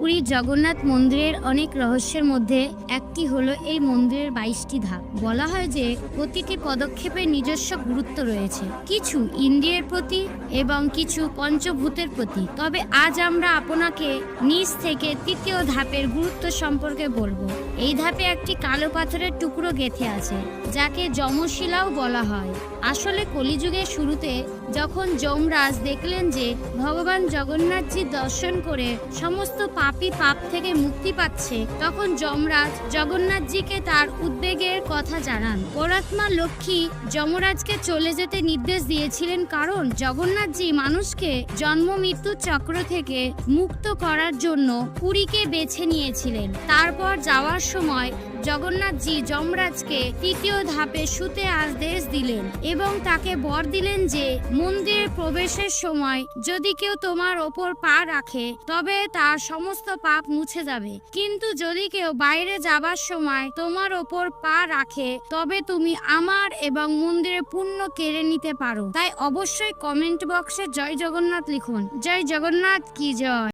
পুরীর জগন্নাথ মন্দিরের অনেক রহস্যের মধ্যে একটি হলো এই মন্দিরের বাইশটি ধাপ। বলা হয় যে প্রতিটি পদক্ষেপের নিজস্ব গুরুত্ব রয়েছে। কিছু ইন্দ্রিয়ের প্রতি এবং কিছু পঞ্চভূতের প্রতি। তবে আজ আমরা আপনাকে নিজ থেকে তৃতীয় ধাপের গুরুত্ব সম্পর্কে বলব। এই ধাপে একটি কালো পাথরের টুকরো গেথে আছে, যাকে যমশিলাও বলা হয়। আসলে কলিযুগের শুরুতে যখন যমরাজ দেখলেন যে ভগবান জগন্নাথজি দর্শন করে সমস্ত পাপী পাপ থেকে মুক্তি পাচ্ছে, তখন যমরাজ জগন্নাথজিকে তার উদ্বেগের কথা জানান। পরাত্মা লক্ষ্মী যমরাজকে চলে যেতে নির্দেশ দিয়েছিলেন কারণ জগন্নাথজি মানুষকে জন্ম মৃত্যু চক্র থেকে মুক্ত করার জন্য পুরীকে বেছে নিয়েছিলেন। তারপর যাওয়ার সময় জগন্নাথজি যমরাজকে তৃতীয় ধাপে শুতে আদেশ দিলেন এবং তাকে বর দিলেন যে, মন্দিরে প্রবেশের সময় যদি কেউ তোমার ওপর পা রাখে, তবে তার সমস্ত পাপ মুছে যাবে। কিন্তু যদি কেউ বাইরে যাবার সময় তোমার ওপর পা রাখে, তবে তুমি আমার এবং মন্দিরে পুণ্য কেড়ে নিতে পারো। তাই অবশ্যই কমেন্ট বক্সে জয় জগন্নাথ লিখুন। জয় জগন্নাথ, কি জয়!